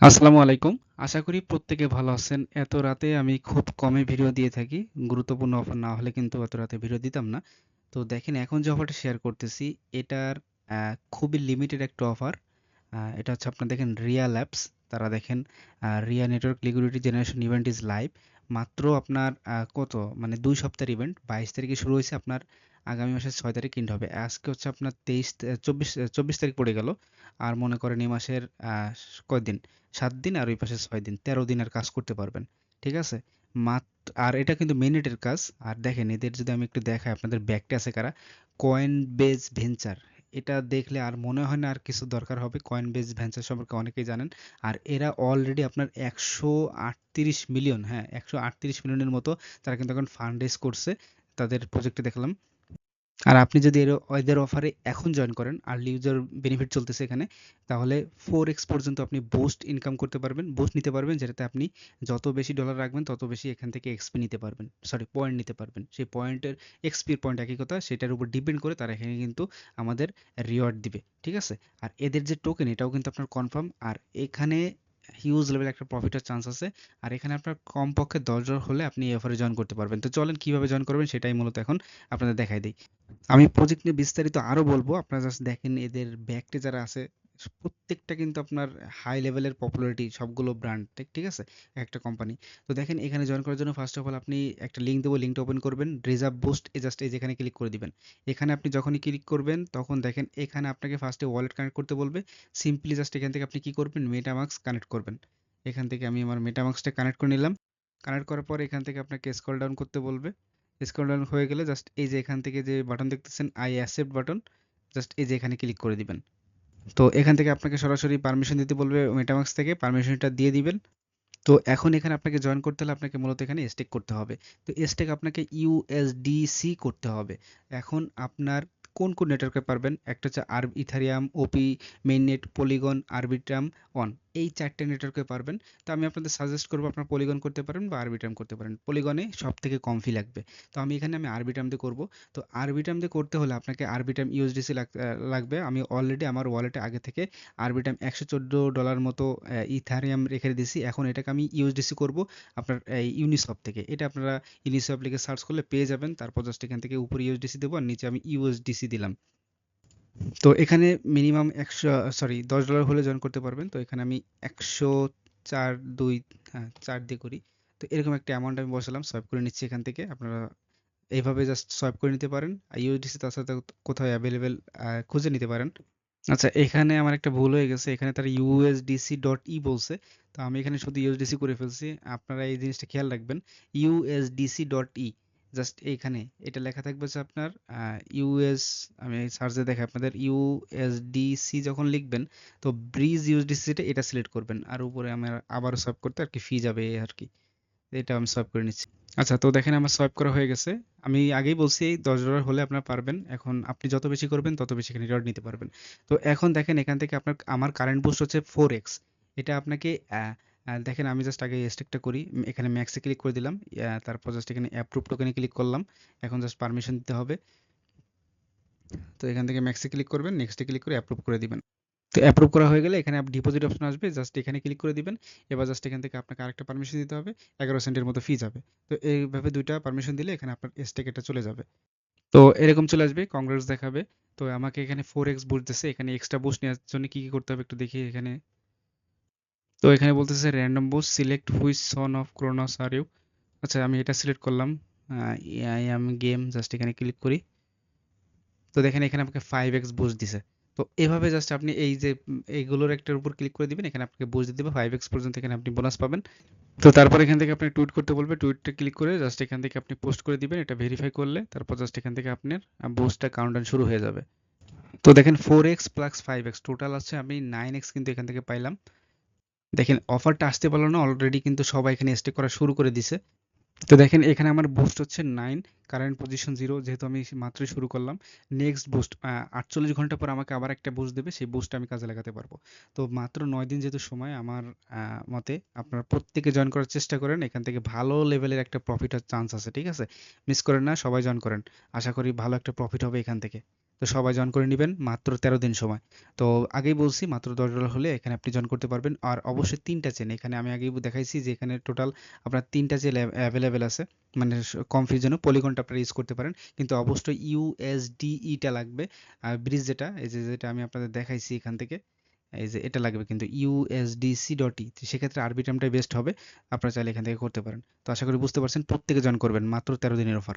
আসসালামু আলাইকুম। আশা করি প্রত্যেকে ভালো আছেন। এত রাতে আমি খুব কমে ভিডিও দিয়ে থাকি। গুরুত্বপূর্ণ অফার না হলে কিন্তু এত রাতে ভিডিও দিতাম না। তো দেখেন, এখন যে অফারটা শেয়ার করতেছি, এটার খুবই লিমিটেড একটা অফার। এটা হচ্ছে আপনার দেখেন, রিয়া ল্যাবস। তারা দেখেন Reya network liquidity generation event is live মাত্র আপনার কত? মানে দুই সপ্তাহের ইভেন্ট বাইশ তারিখে শুরু হয়েছে আপনার, আগামী মাসের ছয় তারিখ কিনতে হবে। আজকে হচ্ছে আপনার তেইশ চব্বিশ চব্বিশ তারিখ পড়ে গেল। আর মনে করেন এই মাসের কয়দিন সাত দিন আর ওই পাশে ছয় দিন। তেরো দিনের কাজ করতে পারবেন। ঠিক আছে? মাত্র আর এটা কিন্তু মিনিটের কাজ। আর দেখেন এদের যদি আমি একটু দেখাই, আপনাদের ব্যাগটা আছে কারা? কয়েন বেজ ভেঞ্চার এটা দেখলে আর মনে হয় না আর কিছু দরকার হবে। কয়েন বেস ভেঞ্চার সম্পর্কে অনেকেই জানেন। আর এরা অলরেডি আপনার একশো আটত্রিশ মিলিয়ন হ্যাঁ একশো আটত্রিশ মিলিয়নের মতো তারা কিন্তু এখন ফান্ড রেজ করছে। তাদের প্রজেক্টে দেখলাম। আর আপনি যদি এর এদের অফারে এখন জয়েন করেন আর্লি ইউজার বেনিফিট চলতেছে এখানে, তাহলে ফোর এক্স পর্যন্ত আপনি বুস্ট ইনকাম করতে পারবেন বুস্ট নিতে পারবেন, যেটাতে আপনি যত বেশি ডলার রাখবেন, তত বেশি এখান থেকে এক্সপি নিতে পারবেন সরি পয়েন্ট নিতে পারবেন। সেই পয়েন্টের এক্সপির পয়েন্ট একই কথা, সেটার উপর ডিপেন্ড করে তারা এখানে কিন্তু আমাদের রিওয়ার্ড দিবে, ঠিক আছে? আর এদের যে টোকেন এটাও কিন্তু আপনার কনফার্ম আর এখানে হিউজ লেভেল একটা প্রফিটের চান্স আছে। আর এখানে আপনার কমপক্ষে দশজন হলে আপনি এই অফারে জয়েন করতে পারবেন। তো চলেন কীভাবে জয়েন করবেন সেটাই মূলত এখন আপনাদের দেখাই দিই। আমি প্রজেক্ট নিয়ে বিস্তারিত আরও বলব। আপনারা জাস্ট দেখেন এদের ব্যাকটে যারা আছে প্রত্যেকটা কিন্তু আপনার হাই লেভেলের পপুলারিটি সবগুলো ব্র্যান্ড ঠিক আছে? একটা কোম্পানি তো দেখেন, এখানে জয়েন করার জন্য ফার্স্ট অফ অল আপনি একটা লিঙ্ক দেবো লিঙ্কটা ওপেন করবেন রিজার্ভ বুস্ট এ জাস্ট এই যেখানে ক্লিক করে দিবেন। এখানে আপনি যখনই ক্লিক করবেন, তখন দেখেন এখানে আপনাকে ফার্স্টে ওয়ালেট কানেক্ট করতে বলবে। সিম্পলি জাস্ট এখান থেকে আপনি কি করবেন? মেটামাক্স কানেক্ট করবেন। এখান থেকে আমি আমার মেটামাক্সটা কানেক্ট করে নিলাম। কানেক্ট করার পর এখান থেকে আপনাকে স্ক্রল ডাউন করতে বলবে। স্ক্রল ডাউন হয়ে গেলে জাস্ট এই যে এখান থেকে যে বাটন দেখতেছেন আই অ্যাসেপ্ট বাটন জাস্ট এই যে এখানে ক্লিক করে দিবেন। তো এখান থেকে আপনাকে সরাসরি পারমিশন দিতে বলবে মেটামাক্স থেকে। পারমিশনটা দিয়ে দিবেন। তো এখন এখানে আপনাকে জয়েন করতে হলে আপনাকে মূলত এখানে স্টেক করতে হবে। তো স্টেক আপনাকে ইউএসডিসি করতে হবে। এখন আপনার কোন কোন নেটওয়ার্কে পারবেন? একটা হচ্ছে আর Ethereum O P mainnet Polygon Arbitrum on এই চারটে নেটওয়ার্কে পারবেন। তো আমি আপনাদের সাজেস্ট করব আপনার পলিগন করতে পারেন বা আরবিট্রাম করতে পারেন। পলিগনে সব থেকে কম ফি লাগবে। তো আমি এখানে আমি আরবিট্রাম দিয়ে করব। তো আরবিট্রাম দিয়ে করতে হলে আপনাকে আরবিট্রাম ইউএসডিসি লাগবে। আমি অলরেডি আমার ওয়ালেটে আগে থেকে আরবিট্রাম একশো ডলার মতো ইথারিয়াম রেখে দিয়েছি। এখন এটাকে আমি ইউএসডিসি করব আপনার ইউনিসপ থেকে। এটা আপনারা ইউনিসপ লিখে সার্চ করলে পেয়ে যাবেন। তারপর জাস্ট এখান থেকে উপরে ইউএসডিসি দেবো আর নিচে আমি ইউএসডিসি দিলাম। তো এখানে মিনিমাম একশো সরি দশ ডলার হলে জয়েন করতে পারবেন। তো এখানে আমি একশো চার, দুই হ্যাঁ চার দিয়ে করি। তো এরকম একটা অ্যামাউন্ট আমি বসালাম সোয়াইপ করে নিচ্ছি এখান থেকে। আপনারা এইভাবে জাস্ট সোয়াইপ করে নিতে পারেন। ইউএসডিসি তার সাথে কোথাও অ্যাভেলেবেল খুঁজে নিতে পারেন। আচ্ছা এখানে আমার একটা ভুল হয়ে গেছে। এখানে তারা ইউএসডিসি ডট ই বলছে। তো আমি এখানে শুধু ইউএসডিসি করে ফেলছি। আপনারা এই জিনিসটা খেয়াল রাখবেন। ইউএসডিসি ডট ই জাস্ট এইখানে, এটা লেখা থাকবে যে আপনার ইউএস আমি সার্চে দেখে আপনাদের ইউএসডিসি যখন লিখবেন, তো ব্রিজ ইউএসডিসিটা এটা সিলেক্ট করবেন, আর উপরে আমার আবারও সোয়াইপ করতে আর কি ফি যাবে আর কি, এটা আমি সোয়াইপ করে নিচ্ছি। আচ্ছা তো দেখেন আমার সোয়াইপ করা হয়ে গেছে, আমি আগেই বলছি দশ ডলার হলে আপনার পারবেন, এখন আপনি যত বেশি করবেন, তত বেশি এখানে রিওয়ার্ড নিতে পারবেন। তো এখন দেখেন এখান থেকে আপনার, আমার কারেন্ট বুস্ট হচ্ছে ফোর এক্স এটা আপনাকে দেখেন আমি জাস্ট আগে স্টেকটা করি এখানে ম্যাক্সে ক্লিক করে দিলাম তারপর জাস্ট এখানে অ্যাপ্রুভ টোকেনে ক্লিক করলাম, এখন জাস্ট পারমিশন দিতে হবে। তো এখান থেকে ম্যাক্সে ক্লিক করবেন নেক্সটে ক্লিক করে অ্যাপ্রুভ করে দিবেন। তো অ্যাপ্রুভ করা হয়ে গেলে এখানে ডিপোজিট অপশন আসবে জাস্ট এখানে ক্লিক করে দিবেন, এবার জাস্ট এখান থেকে আপনাকে আরেকটা পারমিশন দিতে হবে, এগারো সেন্টের মতো ফি যাবে। তো এইভাবে দুইটা পারমিশন দিলে এখানে আপনার স্টেক এটা চলে যাবে। তো এরকম চলে আসবে কংগ্রেস দেখাবে। তো আমাকে এখানে ফোর এক্স বুস্ট দিচ্ছে এখানে এক্সট্রা বুস্ট নেওয়ার জন্য কি কি করতে হবে একটু দেখি এখানে। তো এখানে বলতেছে random boost select which son of Chronos are you আচ্ছা আমি এটা সিলেক্ট করলাম। আই এম গেম জাস্ট এখানে ক্লিক করি। তো দেখেন, এখানে আমাকে ফাইভ এক্স বুস্ট দিছে। তো এভাবে জাস্ট আপনি এই যে এইগুলোর একটার উপর ক্লিক করে দিবেন, এখানে আপনাকে বুঝ দেবে। ফাইভ এক্স পর্যন্ত এখানে আপনি বোনাস পাবেন। তো তারপর এখান থেকে আপনি টুইট করতে বলবে। টুইটটা ক্লিক করে জাস্ট এখান থেকে আপনি পোস্ট করে দিবেন। এটা ভেরিফাই করলে তারপর জাস্ট এখান থেকে আপনার বুস্টটা কাউন্টডাউন শুরু হয়ে যাবে। তো দেখেন four x plus five x total আছে। আমি নাইন এক্স কিন্তু এখান থেকে পাইলাম। দেখেন অফারটা আসতে পারল না অলরেডি কিন্তু সবাই এখানে স্টে করা শুরু করে দিছে। তো দেখেন, এখানে আমার বুস্ট হচ্ছে নাইন কারেন্ট পজিশন জিরো যেহেতু আমি মাত্রই শুরু করলাম। নেক্সট বুস্ট আটচল্লিশ ঘণ্টা পর আমাকে আবার একটা বুস্ট দেবে, সেই বুস্ট আমি কাজে লাগাতে পারব। তো মাত্র নয় দিন যেহেতু সময়, আমার মতে আপনারা প্রত্যেকে জয়েন করার চেষ্টা করেন, এখান থেকে ভালো লেভেলের একটা প্রফিট চান্স আছে, ঠিক আছে? মিস করেন না, সবাই জয়েন করেন। আশা করি ভালো একটা প্রফিট হবে এখান থেকে। তো সবাই জয়েন করে নেবেন মাত্র তেরো দিন সময়। তো আগেই বলছি, মাত্র দশ ডলার হলে এখানে আপনি জয়েন করতে পারবেন। আর অবশ্যই তিনটা চেন এখানে আমি আগেই দেখাইছি যে এখানে টোটাল আপনার তিনটা চেন অ্যাভেলেবেল আছে। মানে কম ফির জন্য পলিগনটা আপনারা ইউজ করতে পারেন। কিন্তু অবশ্যই ইউএসডিইটা লাগবে। আর ব্রিজ যেটা, এই যে যেটা আমি আপনাদের দেখাইছি এখান থেকে, এই যে এটা লাগবে কিন্তু ইউএসডিসি ডট ই সেক্ষেত্রে আরবিট্রামটাই বেস্ট হবে। আপনারা চাইলে এখান থেকে করতে পারেন। তো আশা করি বুঝতে পারছেন, প্রত্যেকে জয়েন করবেন মাত্র তেরো দিনের অফার